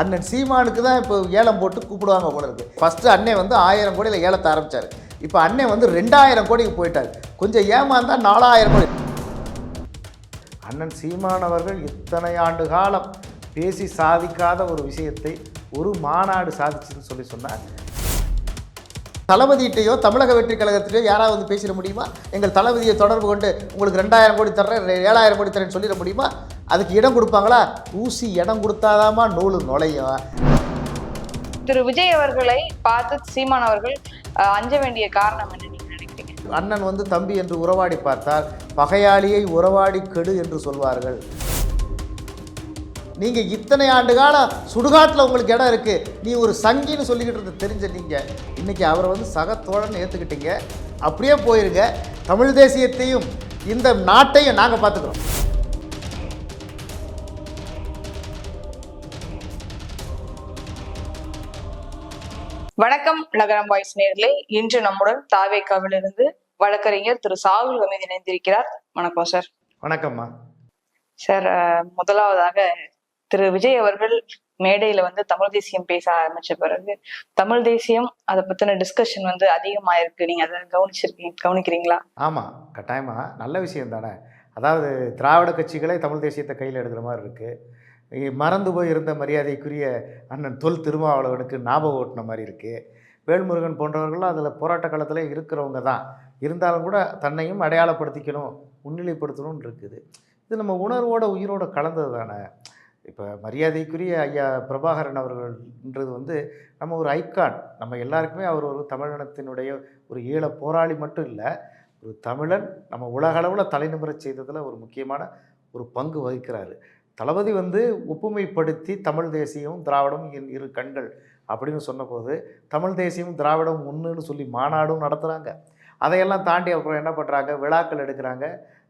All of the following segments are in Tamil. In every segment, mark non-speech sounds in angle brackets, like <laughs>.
அண்ணன் சீமானுக்கு தான் இப்போ ஏலம் போட்டு கூப்பிடுவாங்க போல இருக்கு. ஃபஸ்ட்டு அண்ணன் வந்து ஆயிரம் கோடியில் ஏலத்தை ஆரம்பிச்சார். இப்போ அண்ணன் வந்து ரெண்டாயிரம் கோடிக்கு போயிட்டார். கொஞ்சம் ஏமாந்தா நாலாயிரம் கோடி. அண்ணன் சீமானவர்கள் இத்தனை ஆண்டு காலம் பேசி சாதிக்காத ஒரு விஷயத்தை ஒரு மாநாடு சாதிச்சுன்னு சொல்லி சொன்னார். தளபதியிட்டையோ தமிழக வெற்றி கழகத்திலேயோ யாராவது வந்து பேசிட முடியுமா? எங்கள் தளபதியை தொடர்பு கொண்டு உங்களுக்கு ரெண்டாயிரம் கோடி தர்றேன் ஏழாயிரம் கோடி தரேன்னு சொல்லிட முடியுமா? அதுக்கு இடம் கொடுப்பாங்களா? ஊசி இடம் கொடுத்தாதாமா நூல் நுழையும். திரு விஜய் அவர்களை பார்த்து சீமான் அவர்கள் அஞ்ச வேண்டிய காரணம் என்ன நீங்க நினைக்கிறீங்க? அண்ணன் வந்து தம்பி என்று உறவாடி பார்த்தால் பகையாளியை உறவாடி கெடு என்று சொல்வார்கள். நீங்க இத்தனை ஆண்டு காலம் சுடுகாட்டில் உங்களுக்கு இடம் இருக்கு. நீ ஒரு சங்கின்னு சொல்லிக்கிட்டு இருந்த தெரிஞ்ச நீங்க. இன்னைக்கு அவரை வந்து சக தோழன்னு ஏத்துக்கிட்டீங்க. அப்படியே போயிருங்க. தமிழ் தேசியத்தையும் இந்த நாட்டையும் நாங்க பார்த்துக்கிறோம். வணக்கம் நகரம் வாய்ஸ் நேர்களே. இன்று நம்முடன் தாவேக்காவிலிருந்து வழக்கறிஞர் திரு சாகுல் கமீது இணைந்திருக்கிறார். வணக்கம் சார். வணக்கம்மா. சார் முதலாவதாக திரு விஜய் அவர்கள் மேடையில வந்து தமிழ் தேசியம் பேச ஆரம்பிச்ச பிறகு தமிழ் தேசியம் அதை பத்தின டிஸ்கஷன் வந்து அதிகமாயிருக்கு. நீங்க அதை கவனிச்சிருக்கீங்க கவனிக்கிறீங்களா? ஆமாம் கட்டாயமாக நல்ல விஷயம் தானே. அதாவது திராவிட கட்சிகளே தமிழ் தேசியத்தை கையில் எடுக்கிற மாதிரி இருக்குது மறந்து போய் இருந்த மரியாதைக்குரிய அண்ணன் தொல் திருமாவளவனுக்கு ஞாபகம் ஓட்டின மாதிரி இருக்குது வேல்முருகன் போன்றவர்களும் அதில் போராட்ட காலத்தில் இருக்கிறவங்க தான். இருந்தாலும் கூட தன்னையும் அடையாளப்படுத்திக்கணும் முன்னிலைப்படுத்தணும்னு இருக்குது. இது நம்ம உணர்வோட உயிரோட கலந்தது தானே. இப்போ மரியாதைக்குரிய ஐயா பிரபாகரன் அவர்கள்ன்றது வந்து நம்ம ஒரு ஐக்கான். நம்ம எல்லாருக்குமே அவர் ஒரு தமிழினத்தினுடைய ஒரு ஈழ போராளி மட்டும் இல்லை ஒரு தமிழன் நம்ம உலகளவில் தலைநிமிர செய்ததில் ஒரு முக்கியமான ஒரு பங்கு வகிக்கிறாரு. தளபதி வந்து ஒப்புமைப்படுத்தி தமிழ் தேசியம் திராவிடம் என் இரு கண்கள் அப்படின்னு சொன்னபோது தமிழ் தேசியம் திராவிடம் ஒன்றுன்னு சொல்லி மாநாடும் நடத்துகிறாங்க அதையெல்லாம் தாண்டி அப்புறம் என்ன பண்ணுறாங்க விழாக்கள் எடுக்கிறாங்க.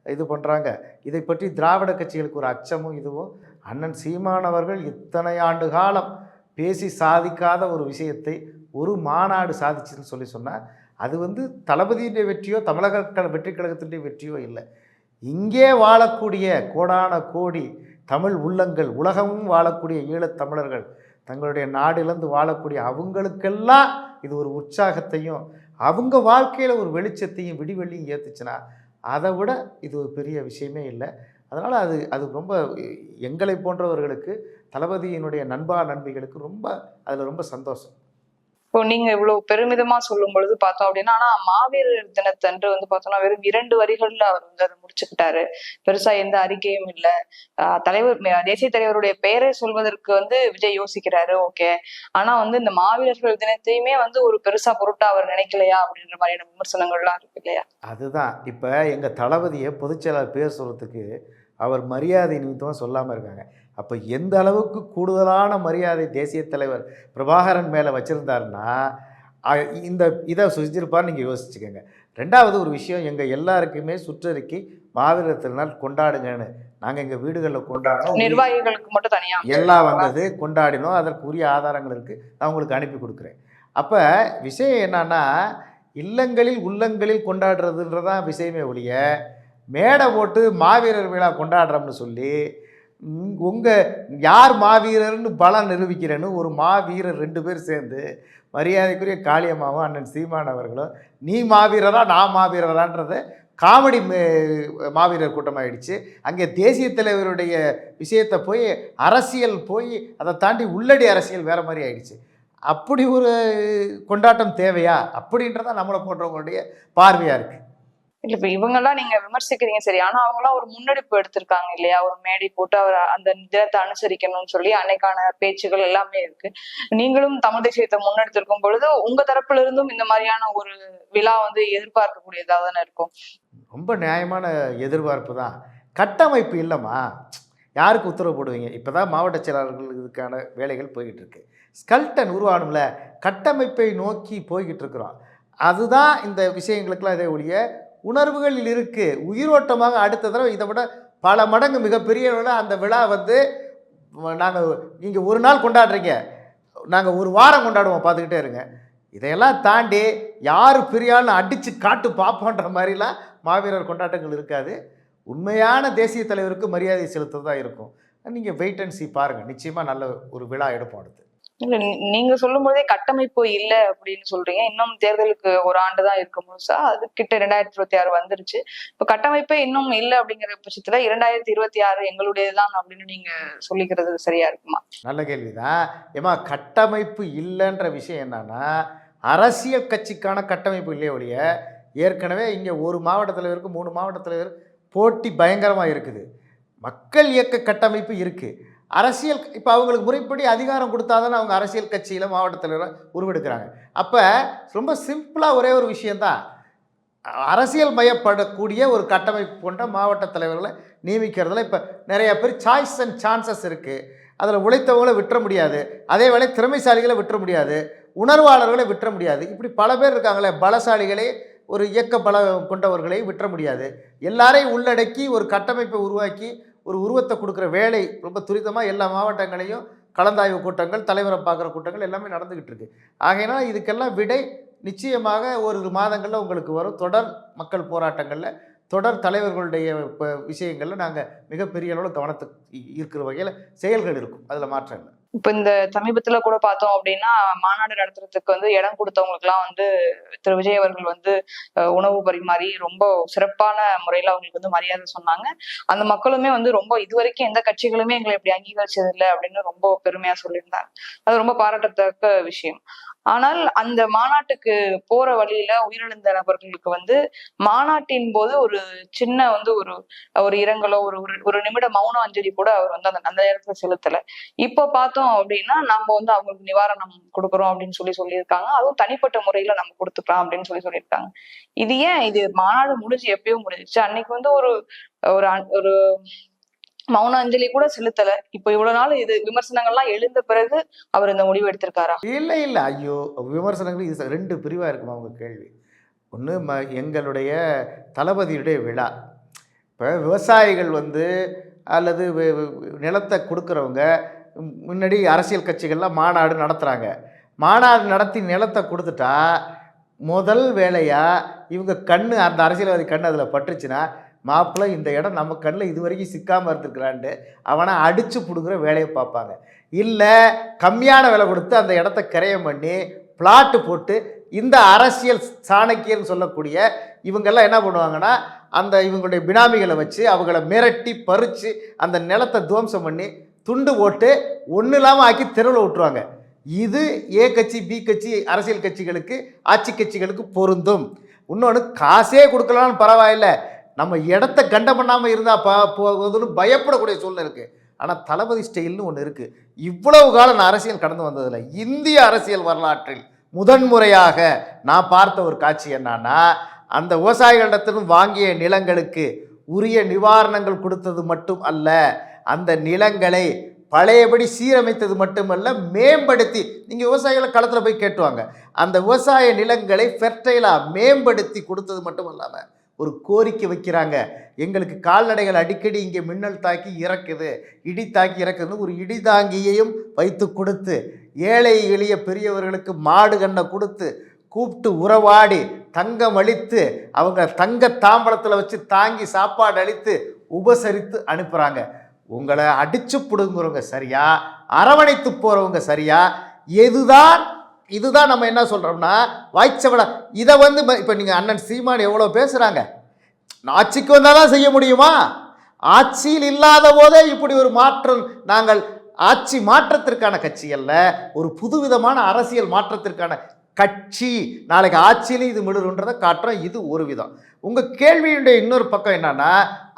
இது பண்ணுறாங்க இதை பற்றி திராவிட கட்சிகளுக்கு ஒரு அச்சமும் இதுவும். அண்ணன் சீமானவர்கள் இத்தனை ஆண்டு காலம் பேசி சாதிக்காத ஒரு விஷயத்தை ஒரு மாநாடு சாதிச்சுன்னு சொல்லி சொன்னால் அது வந்து தளபதியுடைய வெற்றியோ தமிழக க- வெற்றி கழகத்தினுடைய வெற்றியோ இல்லை. இங்கே வாழக்கூடிய கோடான கோடி தமிழ் உள்ளங்கள் உலகமும் வாழக்கூடிய ஈழத்தமிழர்கள் தங்களுடைய நாடிலிருந்து வாழக்கூடிய அவங்களுக்கெல்லாம் இது ஒரு உற்சாகத்தையும் அவங்க வாழ்க்கையில் ஒரு வெளிச்சத்தையும் விடிவெளியும் ஏற்றுச்சுன்னா அதை விட இது ஒரு பெரிய விஷயமே இல்லை. அதனால் அது அது ரொம்ப எங்களை போன்றவர்களுக்கு தளபதியினுடைய நண்பா நண்பிகளுக்கு ரொம்ப அதில் ரொம்ப சந்தோஷம். இப்போ நீங்க இவ்வளவு பெருமிதமா சொல்லும் பொழுது பார்த்தோம் அப்படின்னா ஆனா மாவீரர் தினத்தன்று வந்து பார்த்தோம்னா வெறும் இரண்டு வரிகள்ல அவர் வந்து அதை முடிச்சுக்கிட்டாரு. பெருசா எந்த அறிக்கையும் இல்லை. தலைவர் தேசிய தலைவருடைய பெயரை சொல்வதற்கு வந்து விஜய் யோசிக்கிறாரு ஓகே. ஆனா வந்து இந்த மாவீரர்கள் தினத்தையுமே வந்து ஒரு பெருசா பொருட்டா அவர் நினைக்கலையா அப்படின்ற மாதிரியான விமர்சனங்கள்லாம் இருக்கு இல்லையா? அதுதான். இப்போ எங்க தளபதியை பொதுச்செயலாளர் பேர் சொல்கிறதுக்கு அவர் மரியாதை நிமித்தமாக சொல்லாமல் இருக்காங்க. அப்போ எந்த அளவுக்கு கூடுதலான மரியாதை தேசிய தலைவர் பிரபாகரன் மேலே வச்சுருந்தாருன்னா இந்த இதை செஞ்சிருப்பார்னு நீங்கள் யோசிச்சுக்கோங்க. ரெண்டாவது ஒரு விஷயம் எங்கள் எல்லாருக்குமே சுற்றறிக்கை மாவீரர் திருநாள் கொண்டாடுங்கன்னு. நாங்கள் எங்கள் வீடுகளில் கொண்டாடணும் நிர்வாகிகளுக்கு மட்டும் தனியா? எல்லாம் வந்தது கொண்டாடினோம். அதற்கு உரிய ஆதாரங்கள் இருக்குது நான் உங்களுக்கு அனுப்பி கொடுக்குறேன். அப்போ விஷயம் என்னன்னா இல்லங்களில் உள்ளங்களில் கொண்டாடுறதுன்றதான் விஷயமே ஒழிய மேடை போட்டு மாவீரர் விழா கொண்டாடுறோம்னு சொல்லி உங்கள் யார் மாவீரர்னு பலம் நிரூபிக்கிறேன்னு ஒரு மாவீரர் ரெண்டு பேர் சேர்ந்து மரியாதைக்குரிய காளியம்மாவும் அண்ணன் சீமான் அவர்களும் நீ மாவீரரா நான் மாவீரரான்றதை காமெடி மாவீரர் கூட்டமாகிடுச்சு அங்கே தேசிய தலைவருடைய விஷயத்தை போய் அரசியல் போய் அதை தாண்டி உள்ளடி அரசியல் வேறு மாதிரி ஆயிடுச்சு. அப்படி ஒரு கொண்டாட்டம் தேவையா? அப்படின்றதான் நம்மளை போன்றவங்களுடைய பார்வையாக இருக்குது இல்ல இப்ப நீங்க விமர்சிக்கிறீங்க சரி. ஆனா அவங்க எல்லாம் ஒரு முன்னெடுப்பு எடுத்திருக்காங்க இல்லையா? ஒரு மேடை போட்டு அவர் அந்த தினத்தை அனுசரிக்கணும்னு சொல்லி அன்னைக்கான பேச்சுகள் எல்லாமே இருக்கு. நீங்களும் தமிழ் தேசியத்தை முன்னெடுத்திருக்கும் பொழுது உங்க தரப்புல இருந்தும் இந்த மாதிரியான ஒரு விழா வந்து எதிர்பார்க்கக்கூடியதா தானே இருக்கும்? ரொம்ப நியாயமான எதிர்பார்ப்பு தான். கட்டமைப்பு இல்லைம்மா. யாருக்கு உத்தரவு போடுவீங்க? இப்போ தான் மாவட்ட செயலாளர்களுக்கான வேலைகள் போய்கிட்டு இருக்கு ஸ்கல்டன் உருவானும்ல. கட்டமைப்பை நோக்கி போய்கிட்டு இருக்கிறோம் அதுதான் இந்த விஷயங்களுக்கெல்லாம் இதே ஒழிய உணர்வுகளில் இருக்குது உயிரோட்டமாக அடுத்த தடவை இதை விட பல மடங்கு மிகப்பெரிய அந்த விழா வந்து நாங்கள் நீங்கள் ஒரு நாள் கொண்டாடுறீங்க. நாங்கள் ஒரு வாரம் கொண்டாடுவோம். பார்த்துக்கிட்டே இருங்க. இதையெல்லாம் தாண்டி யார் பெரியாலும் அடித்து காட்டு பார்ப்போன்ற மாதிரிலாம் மாவீரர் கொண்டாட்டங்கள் இருக்காது. உண்மையான தேசிய தலைவருக்கு மரியாதை செலுத்துறதா இருக்கும். நீங்கள் வெயிட் அண்ட் சி பாருங்கள் நிச்சயமாக நல்ல ஒரு விழா எடுப்போம் அடுத்து. இல்ல நீ- நீங்க சொல்லும் போதே கட்டமைப்பு இல்ல அப்படின்னு சொல்றீங்க. இன்னும் தேர்தலுக்கு ஒரு ஆண்டு தான் இருக்கு முழுசா. அது கிட்ட ரெண்டாயிரத்தி இருபத்தி ஆறு வந்துருச்சு. இப்ப கட்டமைப்பே இன்னும் இல்ல அப்படிங்கிற பட்சத்துல இரண்டாயிரத்தி இருபத்தி ஆறு எங்களுடையதுதான் அப்படின்னு நீங்க சொல்லிக்கிறது சரியா இருக்குமா? நல்ல கேள்விதான். ஏமா கட்டமைப்பு இல்லைன்ற விஷயம் என்னன்னா அரசியல் கட்சிக்கான கட்டமைப்பு இல்லையே ஒழிய ஏற்கனவே இங்கே ஒரு மாவட்டத்தில் இருக்கு மூணு மாவட்டத்தில் தலைவர் போட்டி பயங்கரமாக இருக்குது. மக்கள் இயக்க கட்டமைப்பு இருக்குது அரசியல் இப்போ அவங்களுக்கு முறைப்படி அதிகாரம் கொடுத்தாதானே அவங்க அரசியல் கட்சியில் மாவட்டத்தில் உருவெடுக்கிறாங்க. அப்போ ரொம்ப சிம்பிளாக ஒரே ஒரு விஷயந்தான் அரசியல் மயப்படக்கூடிய ஒரு கட்டமைப்பு கொண்ட மாவட்ட தலைவர்களை நியமிக்கிறதுல இப்போ நிறைய பேர் சாய்ஸ் அண்ட் சான்சஸ் இருக்குது அதில் உழைத்தவங்களை விட்டுற முடியாது. அதே வேளை திறமைசாலிகளை விட்டுற முடியாது. உணர்வாளர்களை விட்டுற முடியாது. இப்படி பல பேர் இருக்காங்களே பலசாலிகளே ஒரு இயக்க பல கொண்டவர்களை விட்டுற முடியாது. எல்லாரையும் உள்ளடக்கி ஒரு கட்டமைப்பை உருவாக்கி ஒரு உருவத்தை கொடுக்குற வேலை ரொம்ப துரிதமாக எல்லா மாவட்டங்களையும் கலந்தாய்வு கூட்டங்கள் தலைவரை பார்க்குற கூட்டங்கள் எல்லாமே நடந்துக்கிட்டு இருக்கு. ஆகையினால் இதுக்கெல்லாம் விடை நிச்சயமாக ஒரு மாதங்களில் உங்களுக்கு வரும். தொடர் மக்கள் போராட்டங்களில் தொடர் தலைவர்களுடைய விஷயங்களில் நாங்கள் மிகப்பெரிய அளவில் கவனத்துக்கு இருக்கிற வகையில் செயல்கள் இருக்கும். அதில் மாற்றம் இல்லை இப்ப இந்த சமீபத்துல கூட பார்த்தோம் அப்படின்னா மாநாடு நடத்துறதுக்கு வந்து இடம் கொடுத்தவங்களுக்கு எல்லாம் வந்து திரு. விஜய் அவர்கள் வந்து உணவு பரிமாறி ரொம்ப சிறப்பான முறையில அவங்களுக்கு வந்து மரியாதை சொன்னாங்க. அந்த மக்களுமே வந்து ரொம்ப இதுவரைக்கும் எந்த கட்சிகளுமே எங்களை இப்படி அங்கீகரிச்சது இல்லை அப்படின்னு ரொம்ப பெருமையா சொல்லியிருந்தாங்க. அது ரொம்ப பாராட்டத்தக்க விஷயம். ஆனால் அந்த மாநாட்டுக்கு போற வழியில உயிரிழந்த நபர்களுக்கு வந்து மாநாட்டின் போது ஒரு சின்ன வந்து ஒரு ஒரு இரங்கலோ ஒரு ஒரு- ஒரு நிமிட மௌன அஞ்சலி கூட அவர் வந்து அந்த அந்த நேரத்துல செலுத்தல. இப்போ பார்த்தோம் அப்படின்னா நம்ம வந்து அவங்களுக்கு நிவாரணம் கொடுக்குறோம் அப்படின்னு சொல்லி சொல்லியிருக்காங்க. அதுவும் தனிப்பட்ட முறையில நம்ம கொடுத்துக்கலாம் அப்படின்னு சொல்லி சொல்லியிருக்காங்க. இது ஏன்? இது மாநாடு முடிஞ்சு எப்பயும் முடிஞ்சிச்சு. அன்னைக்கு வந்து ஒரு ஒரு ஒரு மௌன அஞ்சலி கூட செலுத்தல. இப்போ இவ்வளவு நாள் இது விமர்சனங்கள்லாம் எழுந்த பிறகு அவர் இந்த முடிவு எடுத்திருக்காரா? இல்லை இல்லை. ஐயோ விமர்சனங்கள் இது ரெண்டு பிரிவாக இருக்குமா அவங்க கேள்வி? ஒன்று ம எங்களுடைய தளபதியுடைய விழா. இப்போ விவசாயிகள் வந்து அல்லது நிலத்தை கொடுக்குறவங்க முன்னாடி அரசியல் கட்சிகள்லாம் மாநாடு நடத்துகிறாங்க மாநாடு நடத்தி நிலத்தை கொடுத்துட்டா முதல் வேலையாக இவங்க கண் அந்த அரசியல்வாதி கண் அதில் பட்டுச்சுன்னா மாப்பிள்ளை இந்த இடம் நம்ம கண்ணில் இது வரைக்கும் சிக்காமல் இருந்திருக்கிறான்ட்டு அவனை அடித்து பிடுங்குற வேலையை பார்ப்பாங்க. இல்லை கம்மியான விலை கொடுத்து அந்த இடத்த கிரயம் பண்ணி பிளாட்டு போட்டு இந்த அரசியல் சாணக்கியன்னு சொல்லக்கூடிய இவங்கெல்லாம் என்ன பண்ணுவாங்கன்னா அந்த இவங்களுடைய பினாமிகளை வச்சு அவங்கள மிரட்டி பறித்து அந்த நிலத்தை துவம்சம் பண்ணி துண்டு போட்டு ஒன்றும் இல்லாமல் ஆக்கி தெருவில் விட்டுருவாங்க. இது ஏ கட்சி பி கட்சி அரசியல் கட்சிகளுக்கு ஆட்சி கட்சிகளுக்கு பொருந்தும். இன்னொன்று காசே கொடுக்கலான்னு பரவாயில்ல. நம்ம இடத்த கண்டம் பண்ணாமல் இருந்தால் பா போகுதுன்னு பயப்படக்கூடிய சூழ்நிலை இருக்குது ஆனால் தளபதி ஸ்டைல்னு ஒன்று இருக்குது இவ்வளவு காலம் நான் அரசியல் கடந்து வந்ததில்லை. இந்திய அரசியல் வரலாற்றில் முதன்முறையாக நான் பார்த்த ஒரு காட்சி என்னன்னா அந்த விவசாயிகளிடத்திலும் வாங்கிய நிலங்களுக்கு உரிய நிவாரணங்கள் கொடுத்தது மட்டும் அல்ல அந்த நிலங்களை பழையபடி சீரமைத்தது மட்டுமல்ல மேம்படுத்தி நீங்கள் விவசாயிகளை களத்தில் போய் கேட்டுவாங்க. அந்த விவசாய நிலங்களை ஃபெர்டைலாக மேம்படுத்தி கொடுத்தது மட்டும் இல்லாமல் ஒரு கோரிக்கை வைக்கிறாங்க. எங்களுக்கு கால்நடைகள் அடிக்கடி இங்கே மின்னல் தாக்கி இறக்குது. இடி தாக்கி இறக்குதுன்னு ஒரு இடி தாங்கியையும் வைத்து கொடுத்து ஏழை எளிய பெரியவர்களுக்கு மாடு கண்ணை கொடுத்து கூப்பிட்டு உறவாடி தங்கம் அளித்து அவங்க தங்க தாம்பளத்தில் வச்சு தாங்கி சாப்பாடு அளித்து உபசரித்து அனுப்புகிறாங்க உங்களை அடிச்சு பிடுங்குறவங்க சரியா? அரவணைத்து போகிறவங்க சரியா? எதுதான் இதுதான் நம்ம என்ன சொல்கிறோம்னா வாய்ச்சவள இதை வந்து இப்போ நீங்கள் அண்ணன் சீமான் எவ்வளோ பேசுகிறாங்க ஆட்சிக்கு வந்தால் தான் செய்ய முடியுமா? ஆட்சியில் இல்லாத போதே இப்படி ஒரு மாற்றம் நாங்கள் ஆட்சி மாற்றத்திற்கான கட்சி அல்ல ஒரு புதுவிதமான அரசியல் மாற்றத்திற்கான கட்சி. நாளைக்கு ஆட்சியிலையும் இது மிடுன்றதை காட்டுறோம் இது ஒரு விதம். உங்கள் கேள்வியுடைய இன்னொரு பக்கம் என்னென்னா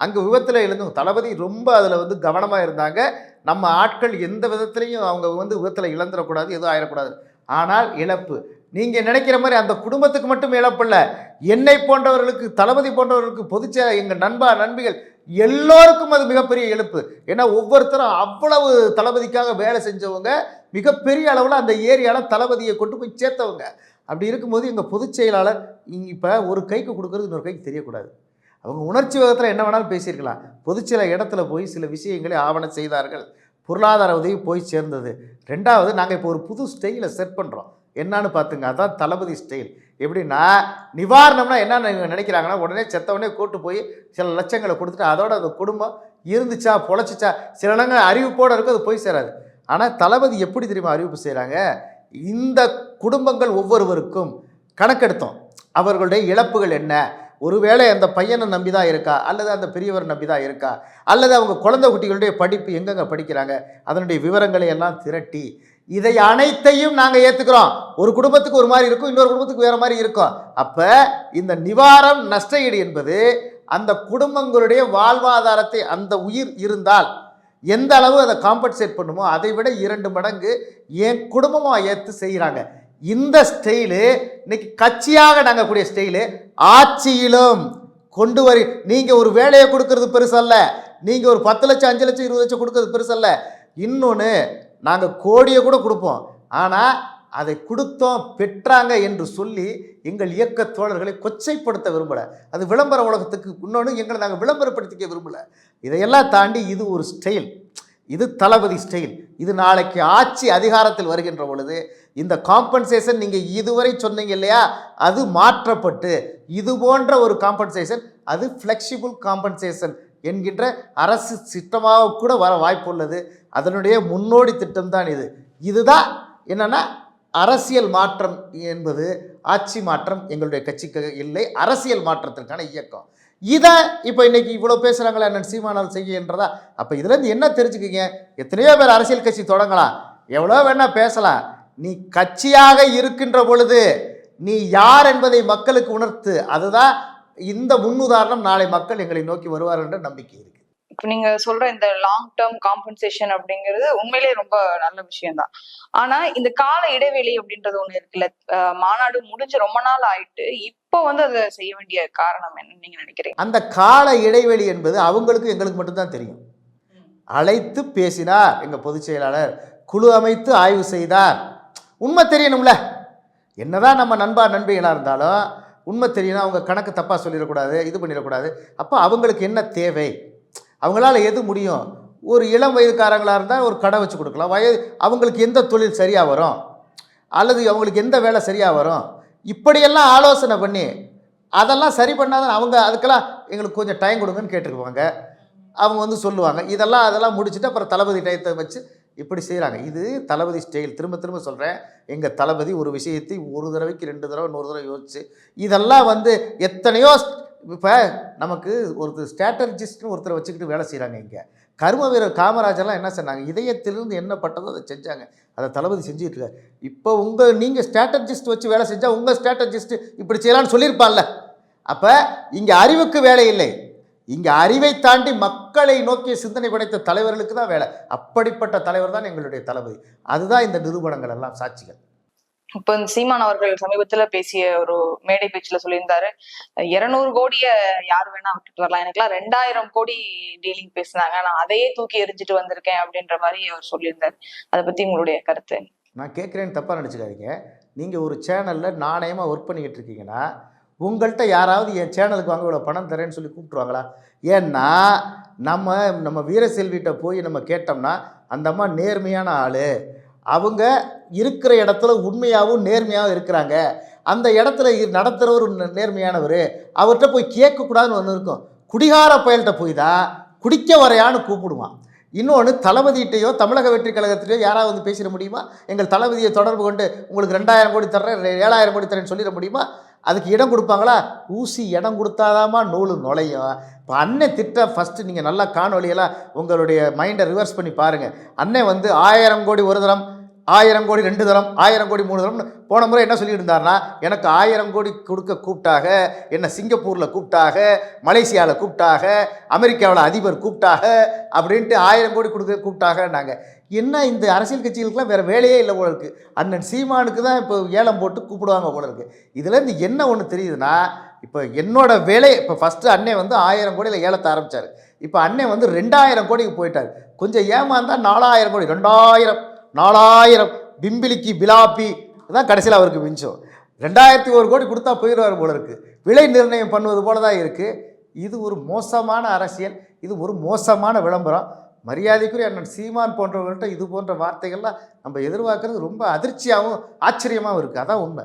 அங்கே விபத்தில் எழுந்து தளபதி ரொம்ப அதில் வந்து கவனமாக இருந்தாங்க. நம்ம ஆட்கள் எந்த விதத்துலையும் அவங்க வந்து விபத்தில் இழந்துடக்கூடாது எதுவும் ஆயிடக்கூடாது. ஆனால் இழப்பு. நீங்கள் நினைக்கிற மாதிரி அந்த குடும்பத்துக்கு மட்டும் இழப்பு இல்லை. என்னை போன்றவர்களுக்கு தளபதி போன்றவர்களுக்கு பொதுச்செய எங்கள் நண்பா நண்பிகள் எல்லோருக்கும் அது மிகப்பெரிய இழப்பு. ஏன்னா ஒவ்வொருத்தரும் அவ்வளவு தளபதிக்காக வேலை செஞ்சவங்க மிகப்பெரிய அளவில் அந்த ஏரியாவில் தளபதியை கொண்டு போய் சேர்த்தவங்க. அப்படி இருக்கும்போது எங்கள் பொதுச் செயலாளர் இப்போ ஒரு கைக்கு கொடுக்குறது இன்னொரு கைக்கு தெரியக்கூடாது. அவங்க உணர்ச்சி வகத்தில் என்ன வேணாலும் பேசியிருக்கலாம். பொதுச்சில இடத்துல போய் சில விஷயங்களை ஆவணம் செய்தார்கள். பொருளாதார உதவி போய் சேர்ந்தது. ரெண்டாவது நாங்கள் இப்போ ஒரு புது ஸ்டைலை செட் பண்ணுறோம் என்னன்னு பார்த்துங்க அதான் தளபதி ஸ்டைல் எப்படின்னா நிவாரணம்னா என்ன நினைக்கிறாங்கன்னா உடனே செத்தவொடனே கூட்டு போய் சில லட்சங்களை கொடுத்துட்டு அதோட அந்த குடும்பம் இருந்துச்சா பொழைச்சிச்சா சில இடங்கள் அறிவிப்போடு இருக்கும் அது போய் சேராது. ஆனால் தளபதி எப்படி தெரியுமா அறிவிப்பு செய்கிறாங்க இந்த குடும்பங்கள் ஒவ்வொருவருக்கும் கணக்கெடுத்தோம். அவர்களுடைய இழப்புகள் என்ன? ஒருவேளை அந்த பையனை நம்பி தான் இருக்கா? அல்லது அந்த பெரியவர் நம்பி தான் இருக்கா? அல்லது அவங்க குழந்தை குட்டிகளுடைய படிப்பு எங்கெங்க படிக்கிறாங்க? அதனுடைய விவரங்களை எல்லாம் திரட்டி இதை அனைத்தையும் நாங்கள் ஏற்றுக்கிறோம் ஒரு குடும்பத்துக்கு ஒரு மாதிரி இருக்கும் இன்னொரு குடும்பத்துக்கு வேறு மாதிரி இருக்கும். அப்போ இந்த நிவாரணம் நஷ்டஈடு என்பது அந்த குடும்பங்களுடைய வாழ்வாதாரத்தை அந்த உயிர் இருந்தால் எந்த அளவு அதை காம்பன்சேட் பண்ணுமோ அதை விட இரண்டு மடங்கு என் குடும்பமாக ஏற்று செய்கிறாங்க இந்த ஸ்டைலு இன்னைக்கு கட்சியாக நாங்கள் கூடிய ஸ்டைலு ஆட்சியிலும் கொண்டு வரி நீங்கள் ஒரு வேலையை கொடுக்கறது பெருசல்ல. நீங்கள் ஒரு பத்து லட்சம் அஞ்சு லட்சம் இருபது லட்சம் கொடுக்கறது பெருசல்ல. இன்னொன்று நாங்கள் கோடியை கூட கொடுப்போம். ஆனால் அதை கொடுத்தோம் பெற்றாங்க என்று சொல்லி எங்கள் இயக்க தோழர்களை கொச்சைப்படுத்த விரும்பலை. அது விளம்பர உலகத்துக்கு இன்னொன்று எங்களை நாங்கள் விளம்பரப்படுத்திக்க விரும்பலை. இதையெல்லாம் தாண்டி இது ஒரு ஸ்டைல் இது தளபதி ஸ்டைல் இது நாளைக்கு ஆட்சி அதிகாரத்தில் வருகின்ற பொழுது இந்த காம்பன்சேஷன் நீங்கள் இதுவரை சொன்னீங்க இல்லையா? அது மாற்றப்பட்டு இது போன்ற ஒரு காம்பன்சேஷன் அது ஃப்ளெக்சிபிள் காம்பன்சேஷன் என்கின்ற அரசு திட்டமாக கூட வர வாய்ப்புள்ளது அதனுடைய முன்னோடி திட்டம் தான் இது. இதுதான் என்னென்னா அரசியல் மாற்றம் என்பது ஆட்சி மாற்றம் எங்களுடைய கட்சிக்கு இல்லை அரசியல் மாற்றத்திற்கான இயக்கம். இதை இப்போ இன்றைக்கி இவ்வளோ பேசுகிறாங்களா அண்ணன் சீமானால் செய்யன்றதா அப்போ இதுலேருந்து என்ன தெரிஞ்சுக்கிங்க? எத்தனையோ பேர் அரசியல் கட்சி தொடங்கலாம். எவ்வளோ வேணால் பேசலாம். நீ கட்சியாக இருக்கின்ற பொழுது நீ யார் என்பதை மக்களுக்கு உணர்த்து அதுதான் இந்த முன்னுதாரணம் நாளை மக்கள் எங்களை நோக்கி வருவார் என்ற நம்பிக்கை இருக்கு. இப்ப நீங்க சொல்ற இந்த லாங் டேர்ம் காம்பன்சேஷன் அப்படிங்கிறது உண்மையிலேயே ரொம்ப நல்ல விஷயம்தான். ஆனா இந்த கால இடைவெளி அப்படின்றது ஒண்ணு இருக்குல்ல. மாநாடு முடிஞ்சு ரொம்ப நாள் ஆயிட்டு இப்போ வந்து அதை செய்ய வேண்டிய காரணம் என்னன்னு நீங்க நினைக்கிறீங்க? அந்த கால இடைவெளி என்பது அவங்களுக்கு எங்களுக்கு மட்டும்தான் தெரியும். அழைத்து பேசினார் எங்கள் பொதுச் செயலாளர். குழு அமைத்து ஆய்வு செய்தார். உண்மை தெரியணும்ல. என்னதான் நம்ம நண்பா நண்பிகளாக இருந்தாலும் உண்மை தெரியணும். அவங்க கணக்கு தப்பாக சொல்லிடக்கூடாது இது பண்ணிடக்கூடாது. அப்போ அவங்களுக்கு என்ன தேவை? அவங்களால எது முடியும்? ஒரு இளம் வயதுக்காரங்களாக இருந்தால் ஒரு கடை வச்சு கொடுக்கலாம். வயது அவங்களுக்கு எந்த தொழில் சரியாக வரும்? அல்லது அவங்களுக்கு எந்த வேலை சரியாக வரும்? இப்படியெல்லாம் ஆலோசனை பண்ணி அதெல்லாம் சரி பண்ணாதான் அவங்க அதுக்கெல்லாம் எங்களுக்கு கொஞ்சம் டைம் கொடுங்கன்னு கேட்டுக்குவாங்க. அவங்க வந்து சொல்லுவாங்க. இதெல்லாம் அதெல்லாம் முடிச்சுட்டு அப்புறம் தளபதி டயத்தை வச்சு இப்படி செய்கிறாங்க இது தளபதி ஸ்டைல் திரும்ப திரும்ப சொல்கிறேன் எங்கள் தளபதி ஒரு விஷயத்தை ஒரு தடவைக்கு ரெண்டு தடவை நூறு தடவை யோசிச்சு இதெல்லாம் வந்து எத்தனையோ இப்போ நமக்கு ஒரு ஸ்ட்ராட்டஜிஸ்ட்னு ஒருத்தரை வச்சுக்கிட்டு வேலை செய்கிறாங்க இங்கே. கர்ம வீரர் காமராஜர்லாம் என்ன சொன்னாங்க? இதயத்திலிருந்து என்ன பட்டதோ அதை செஞ்சாங்க. அதை தளபதி செஞ்சுட்டு இருக்காரு. இப்போ உங்கள் நீங்கள் ஸ்ட்ராட்டஜிஸ்ட் வச்சு வேலை செஞ்சால் உங்கள் ஸ்ட்ராட்டஜிஸ்ட் இப்படி செய்யலாம்னு சொல்லியிருப்பான்ல. அப்போ இங்கே அறிவுக்கு வேலை இல்லை. இங்கே அறிவை தாண்டி மக்களை நோக்கிய சிந்தனை படைத்த தலைவர்களுக்கு தான் வேலை. அப்படிப்பட்ட தலைவர் தான் எங்களுடைய தளபதி. அதுதான் இந்த நிரூபணங்கள் எல்லாம் சாட்சிகள். இப்ப இந்த சீமான் அவர்கள் சமீபத்துல பேசிய ஒரு மேடை பேச்சுல சொல்லியிருந்தாரு இருநூறு கோடிய யார் வேணா விட்டுட்டு வரலாம். எனக்குலாம் ரெண்டாயிரம் கோடி டீலிங் பேசினாங்க. நான் அதையே தூக்கி எரிஞ்சிட்டு வந்திருக்கேன் அப்படின்ற மாதிரி அவர் சொல்லியிருந்தாரு. அதை பத்தி உங்களுடைய கருத்து? நான் கேட்குறேன்னு தப்பாக நினச்சிக்காதீங்க. நீங்கள் ஒரு சேனலில் நாணயமாக ஒர்க் பண்ணிக்கிட்டு இருக்கீங்கன்னா உங்கள்கிட்ட யாராவது என் சேனலுக்கு வாங்க இவ்வளோ பணம் தரேன்னு சொல்லி கூப்பிட்ருவாங்களா ஏன்னா நம்ம நம்ம வீரசெல்விகிட்ட போய் நம்ம கேட்டோம்னா அந்த அம்மா நேர்மையான ஆள். அவங்க இருக்கிற இடத்துல உண்மையாகவும் நேர்மையாகவும் இருக்கிறாங்க. அந்த இடத்துல நடத்துகிறவர் நேர்மையானவர். அவர்கிட்ட போய் கேட்கக்கூடாதுன்னு ஒன்று இருக்கும். குடிகார பயல்கிட்ட போய் தான் குடிக்க வரையான்னு கூப்பிடுவான். இன்னொன்று தளபதியிட்டையோ தமிழக வெற்றி கழகத்திலேயோ யாராவது வந்து பேசிட முடியுமா? எங்கள் தளபதியை தொடர்பு கொண்டு உங்களுக்கு ரெண்டாயிரம் கோடி தர்றேன் ரெ- ஏழாயிரம் கோடி தரேன்னு சொல்லிட முடியுமா? அதுக்கு இடம் கொடுப்பாங்களா? ஊசி இடம் கொடுத்தாதாம்மா நூல் நுழையும். இப்போ அண்ணன் திட்டம் ஃபஸ்ட்டு நீங்கள் நல்லா காணொலியெல்லாம் உங்களுடைய மைண்டை ரிவர்ஸ் பண்ணி பாருங்கள் அண்ணன் வந்து ஆயிரம் கோடி ஒரு தரம் ஆயிரம் கோடி ரெண்டு தரம் ஆயிரம் கோடி மூணு தரம்னு போன முறை என்ன சொல்லிட்டு இருந்தாருன்னா எனக்கு ஆயிரம் கோடி கொடுக்க கூப்பிட்டாக என்னை சிங்கப்பூரில் கூப்பிட்டாக மலேசியாவில் கூப்பிட்டாக அமெரிக்காவில் அதிபர் கூப்பிட்டாக அப்படின்ட்டு ஆயிரம் கோடி கொடுக்க கூப்பிட்டாக நாங்கள் என்ன இந்த அரசியல் கட்சிகளுக்கெல்லாம் வேறு வேலையே இல்லை போல இருக்குது அண்ணன் சீமானுக்கு தான் இப்போ ஏலம் போட்டு கூப்பிடுவாங்க போல இருக்குது இதுலேருந்து என்ன ஒன்று தெரியுதுன்னா இப்போ என்னோட வேலை இப்போ ஃபஸ்ட்டு அண்ணன் வந்து ஆயிரம் கோடியில் ஏலத்தை ஆரம்பித்தார் இப்போ அண்ணன் வந்து ரெண்டாயிரம் கோடிக்கு போயிட்டார். கொஞ்சம் ஏமாந்தால் நாலாயிரம் கோடி ரெண்டாயிரம் நாலாயிரம் பிம்பிலிக்கு பிலாப்பி தான் கடைசியில் அவருக்கு மிஞ்சம். ரெண்டாயிரத்தி ஒரு கோடி கொடுத்தா போயிடுவார் போல இருக்குது விலை நிர்ணயம் பண்ணுவது போல தான் இருக்குது இது ஒரு மோசமான அரசியல் இது ஒரு மோசமான விளம்பரம். மரியாதைக்குரிய அண்ணன் சீமான் போன்றவர்கள்ட்ட இது போன்ற வார்த்தைகள்லாம் நம்ம எதிர்பார்க்கறது ரொம்ப அதிர்ச்சியாகவும் ஆச்சரியமாகவும் இருக்குது அதான் உண்மை.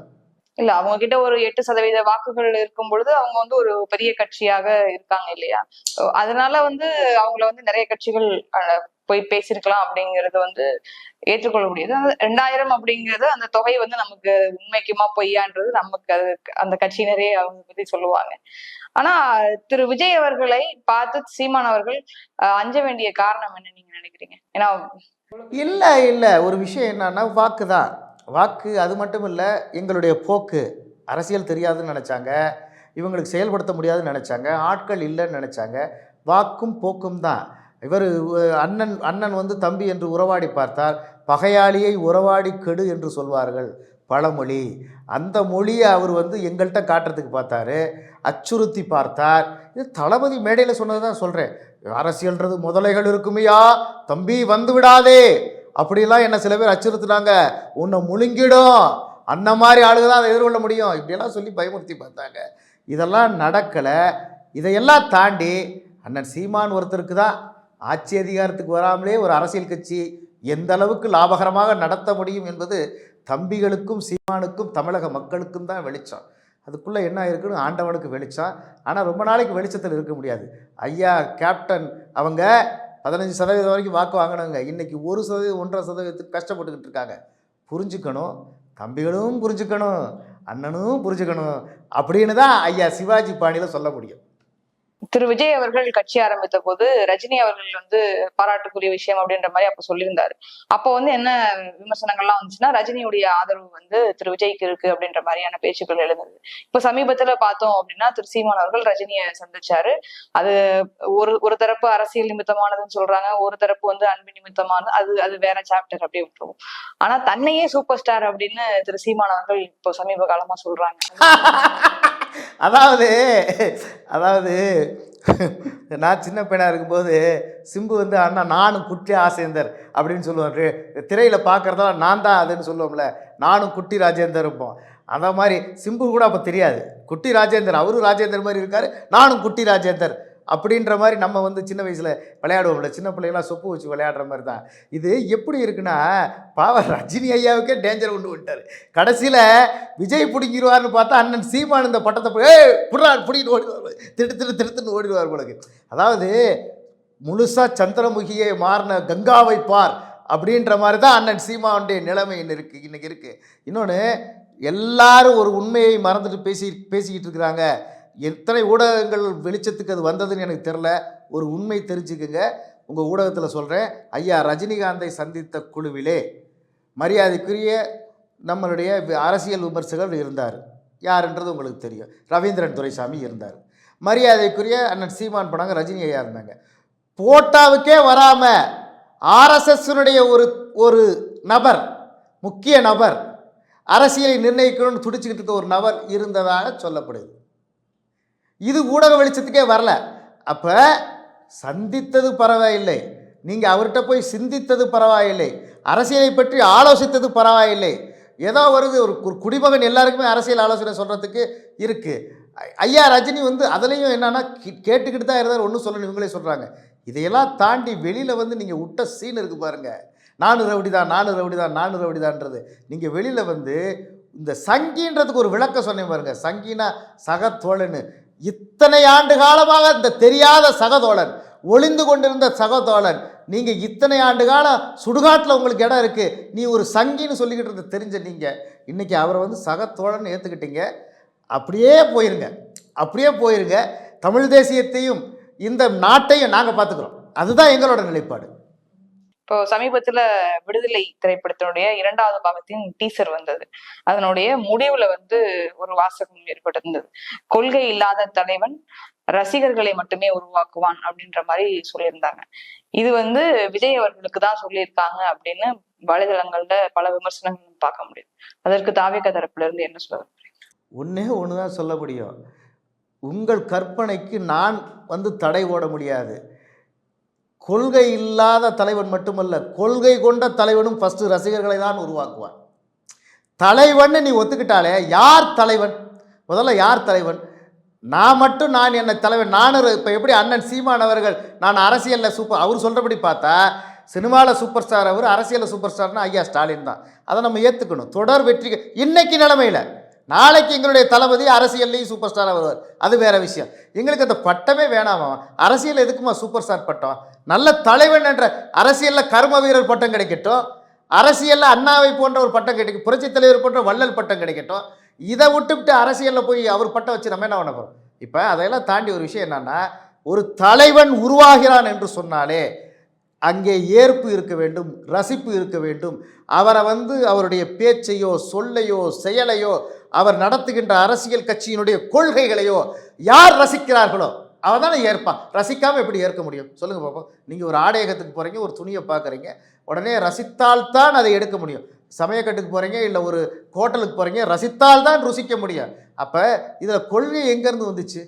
இல்ல அவங்க கிட்ட ஒரு எட்டு சதவீத வாக்குகள் இருக்கும் பொழுது அவங்க வந்து ஒரு பெரிய கட்சியாக இருக்காங்க இல்லையா? அதனால வந்து அவங்கள வந்து நிறைய கட்சிகள் அஹ், போய் பேசியிருக்கலாம் அப்படிங்கறது வந்து ஏற்றுக்கொள்ள முடியாது ரெண்டாயிரம் அப்படிங்கிறது அந்த தொகை வந்து நமக்கு உண்மைக்குமா பொய்யான்றது நமக்கு அது அந்த கட்சியினரே அவங்க பத்தி சொல்லுவாங்க. ஆனா திரு விஜய் அவர்களை பார்த்து சீமான் அவர்கள் அஹ், அஞ்ச வேண்டிய காரணம் என்ன நீங்க நினைக்கிறீங்க? ஏன்னா இல்லை இல்லை. ஒரு விஷயம் என்னன்னா வாக்கு தான். வாக்கு அது மட்டும் இல்லை எங்களுடைய போக்கு. அரசியல் தெரியாதுன்னு நினச்சாங்க. இவங்களுக்கு செயல்படுத்த முடியாதுன்னு நினச்சாங்க. ஆட்கள் இல்லைன்னு நினச்சாங்க. வாக்கும் போக்கும் தான். இவர் அண்ணன் அண்ணன் வந்து தம்பி என்று உறவாடி பார்த்தால் பகையாளியை உறவாடி கெடு என்று சொல்வார்கள் பழமொழி. அந்த மொழியை அவர் வந்து எங்கள்கிட்ட காட்டுறதுக்கு பார்த்தாரு அச்சுறுத்தி பார்த்தார். இது தளபதி மேடையில் சொன்னது தான் சொல்கிறேன் அரசியல்ன்றது முதலைகள் இருக்குமையா? தம்பி வந்து விடாதே. அப்படிலாம் என்ன சில பேர் அச்சுறுத்துனாங்க. உன்னை முழுங்கிடும். அந்த மாதிரி ஆளுங்க தான் அதை எதிர்கொள்ள முடியும். இப்படியெல்லாம் சொல்லி பயமுறுத்தி பார்த்தாங்க. இதெல்லாம் நடக்கலை. இதையெல்லாம் தாண்டி அண்ணன் சீமான் ஒருத்தருக்கு தான் ஆட்சி அதிகாரத்துக்கு வராமலே ஒரு அரசியல் கட்சி எந்த அளவுக்கு லாபகரமாக நடத்த முடியும் என்பது தம்பிகளுக்கும் சீமானுக்கும் தமிழக மக்களுக்கும் தான் வெளிச்சம். அதுக்குள்ளே என்ன இருக்குன்னு ஆண்டவனுக்கு வெளிச்சம். ஆனால் ரொம்ப நாளைக்கு வெளிச்சத்தில் இருக்க முடியாது. ஐயா கேப்டன் அவங்க பதினஞ்சு சதவீதம் வரைக்கும் வாக்கு வாங்கினாங்க இன்றைக்கி ஒரு சதவீதம் ஒன்றரை சதவீதத்துக்கு கஷ்டப்பட்டுக்கிட்டு இருக்காங்க. புரிஞ்சுக்கணும். தம்பிகளும் புரிஞ்சுக்கணும். அண்ணனும் புரிஞ்சுக்கணும். அப்படின்னு தான் ஐயா சிவாஜி பாணியில் சொல்ல முடியும். திரு விஜய் அவர்கள் கட்சி ஆரம்பித்த போது ரஜினி அவர்கள் வந்து பாராட்டுக்குரிய விஷயம் அப்படின்ற மாதிரி அப்ப சொல்லியிருந்தாரு. அப்போ வந்து என்ன விமர்சனங்கள்லாம் வந்துச்சுன்னா ரஜினியுடைய ஆதரவு வந்து திரு விஜய்க்கு இருக்கு அப்படின்ற மாதிரியான பேச்சுக்கள் எழுந்தது. இப்ப சமீபத்துல பார்த்தோம் அப்படின்னா திரு சீமான் அவர்கள் ரஜினியை சந்திச்சாரு. அது ஒரு ஒரு தரப்பு அரசியல் நிமித்தமானதுன்னு சொல்றாங்க ஒரு தரப்பு வந்து அன்பு நிமித்தமானது அது அது வேற சாப்டர் அப்படியே விட்டுருவோம். ஆனா தன்னையே சூப்பர் ஸ்டார் அப்படின்னு திரு சீமான் அவர்கள் இப்போ சமீப காலமா சொல்றாங்க. <laughs> அதாவது அதாவது நான் சின்ன பையனாக இருக்கும்போது சிம்பு வந்து அண்ணா நானும் குட்டி ஆசேந்தர் அப்படின்னு சொல்லுவார் திரையில் பார்க்குறதால நான் தான் அதுன்னு சொல்லுவோம்ல. நானும் குட்டி ராஜேந்தர் இருப்போம். அந்த மாதிரி சிம்பு கூட அப்போ தெரியாது. குட்டி ராஜேந்தர் அவரும் ராஜேந்தர் மாதிரி இருக்கார். நானும் குட்டி ராஜேந்தர். அப்படின்ற மாதிரி நம்ம வந்து சின்ன வயசில் விளையாடுவோம்ல. சின்ன பிள்ளைங்களாம் சொப்பு வச்சு விளையாடுற மாதிரி தான் இது எப்படி இருக்குன்னா பாவ ரஜினி ஐயாவுக்கே டேஞ்சர் கொண்டு விட்டார் கடைசியில் விஜய் பிடிங்கிடுவார்னு பார்த்தா அண்ணன் சீமான் இந்த பட்டத்தை போய் ஏய் புடுறா பிடிக்கிட்டு ஓடிடுவார். திட்டு திட்டு திருத்துன்னு ஓடிடுவார் உங்களுக்கு அதாவது முழுசாக சந்திரமுகியை மாறின கங்காவை பார் அப்படின்ற மாதிரி தான் அண்ணன் சீமாவுடைய நிலைமை இன்னும் இருக்குது இன்றைக்கி இருக்குது இன்னொன்று எல்லாரும் ஒரு உண்மையை மறந்துட்டு பேசி பேசிக்கிட்டு இருக்கிறாங்க. எத்தனை ஊடகங்கள் வெளிச்சத்துக்கு அது வந்ததுன்னு எனக்கு தெரில. ஒரு உண்மை தெரிஞ்சுக்குங்க. உங்கள் ஊடகத்தில் சொல்கிறேன் ஐயா ரஜினிகாந்தை சந்தித்த குழுவிலே மரியாதைக்குரிய நம்மளுடைய அரசியல் விமர்சகர் இருந்தார். யாருன்றது உங்களுக்கு தெரியும். ரவீந்திரன் துரைசாமி இருந்தார். மரியாதைக்குரிய அண்ணன் சீமான் போனாங்க ரஜினி ஐயா இருந்தாங்க. போட்டாவுக்கே வராமல் ஆர்எஸ்எஸ்னுடைய ஒரு ஒரு நபர் முக்கிய நபர் அரசியலை நிர்ணயிக்கணும்னு துடிச்சுக்கிட்டு இருக்க ஒரு நபர் இருந்ததாக சொல்லப்படுது. இது ஊடக வெளிச்சத்துக்கே வரல. அப்போ சந்தித்தது பரவாயில்லை. நீங்கள் அவர்கிட்ட போய் சிந்தித்தது பரவாயில்லை. அரசியலை பற்றி ஆலோசித்தது பரவாயில்லை. ஏதோ வருது ஒரு கு- குடிமகன் எல்லாருக்குமே அரசியல் ஆலோசனை சொல்கிறதுக்கு இருக்குது ஐயா ரஜினி வந்து அதுலேயும் என்னென்னா கே- கேட்டுக்கிட்டு தான் இருந்தார் ஒன்றும் சொல்லணும் இவங்களே சொல்கிறாங்க இதையெல்லாம் தாண்டி வெளியில் வந்து நீங்கள் விட்ட சீன் இருக்குது பாருங்கள் நானு ரவுடி தான் நானு ரவுடி தான் நானு ரவுடி தான்றது நீங்கள் வெளியில் வந்து இந்த சங்கின்றதுக்கு ஒரு விளக்கம் சொன்னேன் பாருங்கள் சங்கினா சகத்தோழன்னு இத்தனை ஆண்டு காலமாக இந்த தெரியாத சகதோழன் ஒளிந்து கொண்டிருந்த சகதோழன் நீங்கள் இத்தனை ஆண்டு காலம் சுடுகாட்டில் உங்களுக்கு இடம் இருக்குது நீ ஒரு சங்கின்னு சொல்லிக்கிட்டு இருந்த தெரிஞ்ச நீங்கள் இன்றைக்கி அவரை வந்து சகத்தோழன் ஏற்றுக்கிட்டீங்க அப்படியே போயிருங்க. அப்படியே போயிருங்க. தமிழ் தேசியத்தையும் இந்த நாட்டையும் நாங்கள் பார்த்துக்குறோம். அதுதான் எங்களோட நிலைப்பாடு. இப்போ சமீபத்துல விடுதலை திரைப்படத்தினுடைய இரண்டாவது பாகத்தின் டீசர் வந்தது. அதனுடைய முடிவுல வந்து ஒரு வாசகம் ஏற்பட்டிருந்தது. கொள்கை இல்லாத தலைவன் ரசிகர்களை மட்டுமே உருவாக்குவான் அப்படின்ற மாதிரி சொல்லியிருந்தாங்க. இது வந்து விஜய் அவர்களுக்கு தான் சொல்லியிருக்காங்க அப்படின்னு வலைதளங்கள்ல பல விமர்சனங்கள் பார்க்க முடியும். அதற்கு தாவேக தரப்புல இருந்து என்ன சொல்ல ஒன்னே ஒண்ணுதான் தான் சொல்ல முடியும். உங்கள் கற்பனைக்கு நான் வந்து தடை ஓட முடியாது. கொள்கை இல்லாத தலைவன் மட்டுமல்ல கொள்கை கொண்ட தலைவனும் ஃபஸ்ட்டு ரசிகர்களை தான் உருவாக்குவான் தலைவன் நீ ஒத்துக்கிட்டாலே யார் தலைவன்? முதல்ல யார் தலைவன்? நான் மட்டும் நான் என்னை தலைவன். நானும் இப்போ எப்படி அண்ணன் சீமான் அவர்கள் நான் அரசியலில் சூப்பர் அவர் சொல்கிறபடி பார்த்தா சினிமாவில் சூப்பர் ஸ்டார் அவர் அரசியலில் சூப்பர் ஸ்டார்னா ஐயா ஸ்டாலின் தான். அதை நம்ம ஏற்றுக்கணும் தொடர் வெற்றி இன்னைக்கு நிலமையில் நாளைக்கு எங்களுடைய தளபதி அரசியல்லையும் சூப்பர் ஸ்டாராக வருவார். அது வேற விஷயம். எங்களுக்கு அந்த பட்டமே வேணாமா அரசியல் எதுக்குமா சூப்பர் ஸ்டார் பட்டம்? நல்ல தலைவன் என்ற அரசியலில் கர்ம வீரர் பட்டம் கிடைக்கட்டும். அரசியலில் அண்ணாவை போன்ற ஒரு பட்டம் கிடைக்கும் புரட்சித் தலைவர் போன்ற வள்ளல் பட்டம் கிடைக்கட்டும். இதை விட்டுவிட்டு அரசியலில் போய் அவர் பட்டம் வச்சு நம்ம என்ன பண்ண போகிறோம் இப்போ அதையெல்லாம் தாண்டி ஒரு விஷயம் என்னென்னா ஒரு தலைவன் உருவாகிறான் என்று சொன்னாலே அங்கே ஏற்பு இருக்க வேண்டும் ரசிப்பு இருக்க வேண்டும். அவரை வந்து அவருடைய பேச்சையோ சொல்லையோ செயலையோ அவர் நடத்துகின்ற அரசியல் கட்சியினுடைய கொள்கைகளையோ யார் ரசிக்கிறார்களோ அவன் தானே ஏற்பான் ரசிக்காமல் எப்படி ஏற்க முடியும்? சொல்லுங்கள் பாப்போம். நீங்கள் ஒரு ஆடையகத்துக்கு போகிறீங்க ஒரு துணியை பார்க்குறீங்க உடனே ரசித்தால்தான் அதை எடுக்க முடியும். சமயக்கட்டுக்கு போகிறீங்க இல்லை ஒரு ஹோட்டலுக்கு போகிறீங்க ரசித்தால் தான் ருசிக்க முடியும். அப்போ இதில் கொள்கை எங்கேருந்து வந்துச்சு?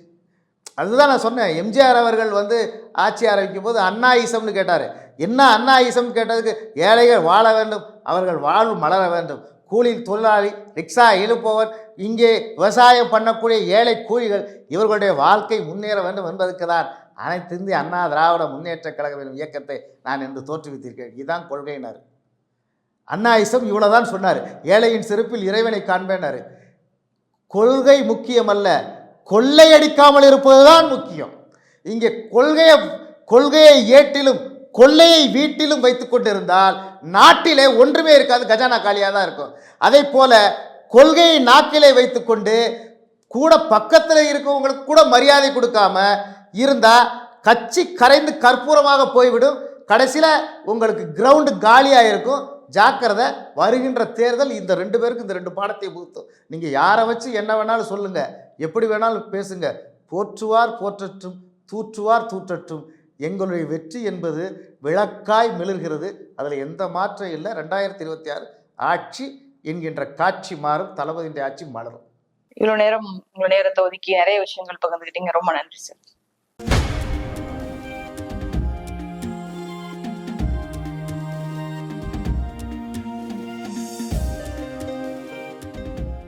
அதுதான் நான் சொன்னேன். எம்ஜிஆர் அவர்கள் வந்து ஆட்சி ஆரம்பிக்கும் போது அண்ணா ஈசம்னு கேட்டார். என்ன அண்ணா ஈசம் கேட்டதுக்கு? ஏழைகள் வாழ வேண்டும் அவர்கள் வாழ்வு மலர வேண்டும். கூலி தொழிலாளி ரிக்ஷா இழுப்பவர் இங்கே விவசாயம் பண்ணக்கூடிய ஏழை கூலிகள் இவர்களுடைய வாழ்க்கை முன்னேற வேண்டும் என்பதற்கு தான் அனைத்து இந்திய அண்ணா திராவிட முன்னேற்ற கழகம் எனும் இயக்கத்தை நான் என்று தோற்றுவித்திருக்கேன் இதுதான் கொள்கையினர். அண்ணா இசம் இவ்வளோதான் சொன்னார். ஏழையின் சிறப்பில் இறைவனை காண்பேனார் கொள்கை முக்கியமல்ல கொள்ளையடிக்காமல் இருப்பது தான் முக்கியம். இங்கே கொள்கையை கொள்கையை ஏட்டிலும் கொள்ளையை வீட்டிலும் வைத்து கொண்டிருந்தால் நாட்டிலே ஒன்றுமே இருக்காது கஜானா காலியாக தான் இருக்கும். அதே போல கொள்கையை நாக்கிலே வைத்துக்கொண்டு கூட பக்கத்தில் இருக்கவங்களுக்கு கூட மரியாதை கொடுக்காம இருந்தால் கட்சி கரைந்து கற்பூரமாக போய்விடும். கடைசியில் உங்களுக்கு கிரவுண்டு காலியாக இருக்கும். ஜாக்கிரதை வருகின்ற தேர்தல் இந்த ரெண்டு பேருக்கு இந்த ரெண்டு பாடத்தை புகுத்தும். நீங்கள் யாரை வச்சு என்ன வேணாலும் சொல்லுங்கள் எப்படி வேணாலும் பேசுங்க. போற்றுவார் போற்றட்டும் தூற்றுவார் தூற்றட்டும். எங்களுடைய வெற்றி என்பது விளக்காய் மிளர்கிறது. அதில் எந்த மாற்றம் இல்லை. ரெண்டாயிரத்தி இருபத்தி ஆறு ஆட்சி என்கின்ற காட்சி மாறும். தளபதியின் ஆட்சி மலரும். இவ்வளவு நேரம் உங்க நேரத்தை ஒதுக்கி நிறைய விஷயங்கள் பகிர்ந்துக்கிட்டீங்க. ரொம்ப நன்றி சார்.